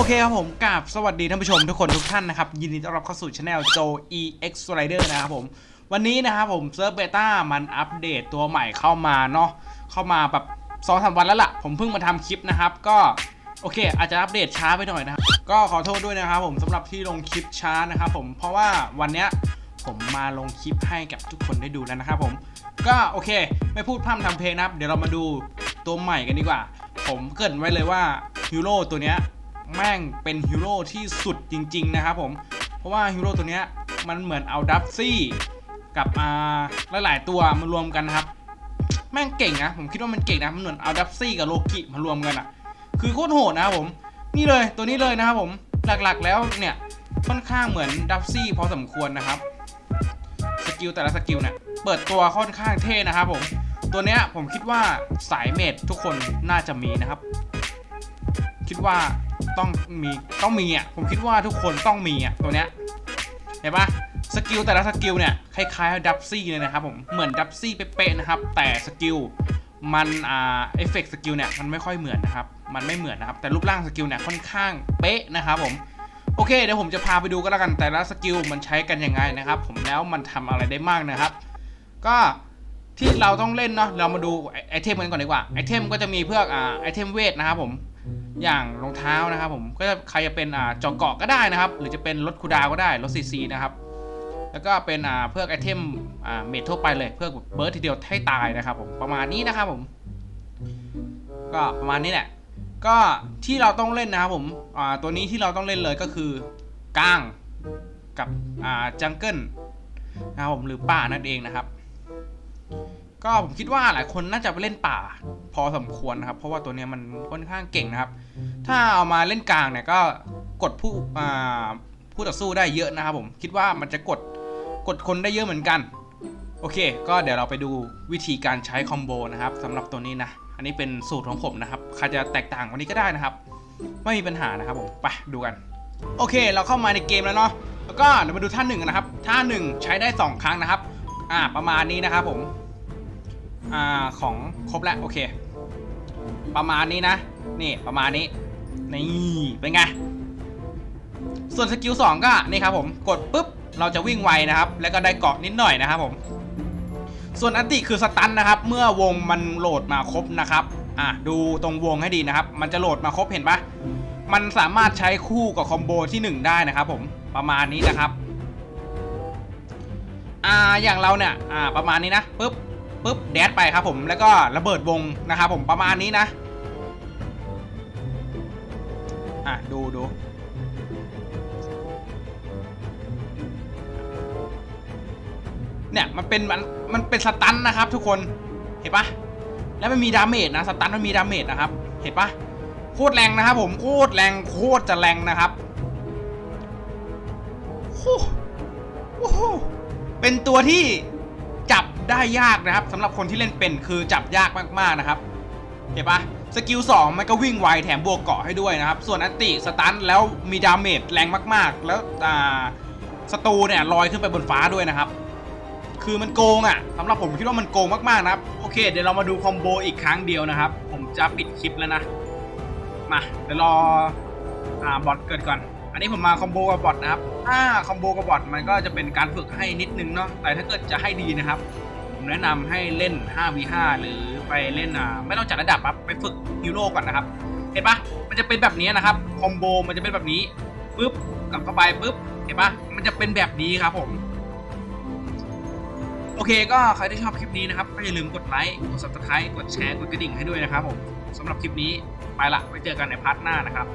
โอเคครับผมกับสวัสดีท่านผู้ชมทุกคนทุกท่านนะครับ ยินดีต้อนรับเข้าสู่ช anel โจ EX Rider นะครับผม วันนี้นะครับผมเซิร์ฟเบต้ามันอัปเดตตัวใหม่เข้ามาเนาะเข้ามาแบบ2องสาวันแล้วล่ะ ผมเพิ่งมาทำคลิปนะครับ ก็โอเค อาจจะอัปเดตช้าไปหน่อยนะครับ ก็ขอโทษด้วยนะครับผมสำหรับที่ลงคลิปช้านะครับผมเพราะว่าวันเนี้ยผมมาลงคลิปให้กับทุกคนได้ดูแล้วนะครับผมก็โอเค ไม่พูดพร่ำทำเพลงนะครับ เดี๋ยวเรามาดูตัวใหม่กันดีกว่า ผมเกรินไว้เลยว่าฮีโร่ตัวเนี้ย แม่งเป็นฮีโร่ที่สุดจริง ๆ นะครับผม เพราะว่าฮีโร่ตัวเนี้ยมันเหมือนเอาดับซี่กับอ่าหลายๆตัวมารวมกันนะครับ แม่งเก่งนะ ผมคิดว่ามันเก่งนะ มันเหมือนเอาดับซี่กับโลกิมารวมกันอะคือโคตรโหดนะครับผม นี่เลยตัวนี้เลยนะครับผมหลักๆแล้วเนี่ยค่อนข้างเหมือนดับซี่พอสมควรนะครับสกิลแต่ละสกิลเนี่ยเปิดตัวค่อนข้างเท่นะครับผมตัวเนี้ยผมคิดว่าสายเมดทุกคนน่าจะมีนะครับ คิดว่า ต้องมีต้องมีอะผมคิดว่าทุกคนต้องมีอะตัวเนี้ยเห็นปะสกิลแต่ละสกิลเนี่ยคล้ายๆดับซี่เลยนะครับผมเหมือนดับซี่เป๊ะๆนะครับ แต่สกิลมันอ่าเอฟเฟกต์สกิลเนี่ยมันไม่ค่อยเหมือนนะครับ มันไม่เหมือนนะครับ แต่รูปร่างสกิลเนี่ยค่อนข้างเป๊ะนะครับผมโอเคเดี๋ยวผมจะพาไปดูกันแล้วกันแต่ละสกิลมันใช้กันยังไงนะครับ ผมแล้วมันทำอะไรได้มากนะครับ ก็ที่เราต้องเล่นเนาะเรามาดูไอไอเทมกันก่อนดีกว่าไอเทมก็จะมีเพื่ออ่าไอเทมเวทนะครับผม อย่างรองเท้านะครับผมก็จะใครจะเป็นอ่าจอเกาะก็ได้นะครับ หรือจะเป็นรถคูดาวก็ได้รถซีซีนะครับแล้วก็เป็นอ่าเพื่อไอเทมอ่าเมททั่วไปเลยเพื่อเบิร์ดทีเดียวให้ตายนะครับผมประมาณนี้นะครับผมก็ประมาณนี้แหละก็ที่เราต้องเล่นนะครับผมอ่าตัวนี้ที่เราต้องเล่นเลยก็คือก้างกับอ่าจังเกิลนะครับผมหรือป่านั่นเองนะครับ ก็ผมคิดว่าหลายคนน่าจะไปเล่นป่า พอสมควรนะครับ เพราะว่าตัวนี้มันค่อนข้างเก่งนะครับ ถ้าเอามาเล่นกลางเนี่ยก็กดผู้ผู้ต่อสู้ได้เยอะนะครับ ผมคิดว่ามันจะกดกดคนได้เยอะเหมือนกัน โอเค ก็เดี๋ยวเราไปดูวิธีการใช้คอมโบนะครับสำหรับตัวนี้นะ อันนี้เป็นสูตรของผมนะครับใครจะแตกต่างกวันนี้ก็ได้นะครับ ไม่มีปัญหานะครับผมไปดูกัน โอเค เราเข้ามาในเกมแล้วเนาะแล้วก็เดี๋ยวมาดูท่าหนึ่งนนะครับท่าหนึ่งใช้ได้ 2 ครั้งนะครับ อ่าประมาณนี้นะครับผม อ่าของครบแล้วโอเค ประมาณนี้นะ นี่ประมาณนี้ นี่เป็นไง ส่วนสกิล2ก็นี่ครับผมกดปุ๊บเราจะวิ่งไวนะครับ แล้วก็ได้เกาะนิดหน่อยนะครับผมส่วนอันติคือสตันนะครับ เมื่อวงมันโหลดมาครบนะครับอะดูตรงวงให้ดีนะครับ มันจะโหลดมาครบเห็นปะมันสามารถใช้คู่กับคอมโบที่ 1 ได้นะครับผมประมาณนี้นะครับอ่าอย่างเราเนี่ยอ่าประมาณนี้นะปึ๊บ ปึ๊บแดดไปครับผมแล้วก็ระเบิดวงนะครับผมประมาณนี้นะอะดูดูเนี่ยมันเป็นมันมันเป็นสตันนะครับ ทุกคนเห็นปะแล้วมันมีดาเมจนะสตันมันมีดาเมจนะครับ เห็นปะโคตรแรงนะครับผมโคตรแรงโคตรจะแรงนะครับโอ้โหเป็นตัวที่ ได้ยากนะครับสำหรับคนที่เล่นเป็นคือจับยากมากๆนะครับเห็นปะสกิล2มันก็วิ่งไวแถมบวกเกาะให้ด้วยนะครับ ส่วนอันติสตันแล้วมีดาเมจแรงมากๆ แล้วอ่าศัตรูเนี่ยลอยขึ้นไปบนฟ้าด้วยนะครับ คือมันโกงอะ่ะสำหรับผมคิดว่ามันโกงมากๆนะครับ โอเค เดี๋ยวเรามาดูคอมโบอีกครั้งเดียวนะครับ ผมจะปิดคลิปแล้วนะ มาเดี๋ยวรออ่าบอทเกิดก่อน อันนี้ผมมาคอมโบกับบอทนะครับ ถ้าคอมโบกับบอทมันก็จะเป็นการฝึกให้นิดนึงเนาะ แต่ถ้าเกิดจะให้ดีนะครับ ผมแนะนำให้เล่น 5v5 หรือไปเล่นอ่าไม่ต้องจัดระดับครับไปฝึกฮีโร่ก่อนนะครับ เห็นปะมันจะเป็นแบบนี้นะครับคอมโบมันจะเป็นแบบนี้ปุ๊บกลับเข้าไปปุ๊บเห็นปะมันจะเป็นแบบนี้ครับผมโอเคก็ใครที่ชอบคลิปนี้นะครับก็อย่าลืมกดไลค์กด subscribe กดแชร์กดกระดิ่งให้ด้วยนะครับผมสำหรับคลิปนี้ไปละไว้เจอกันในพาร์ทหน้านะครับ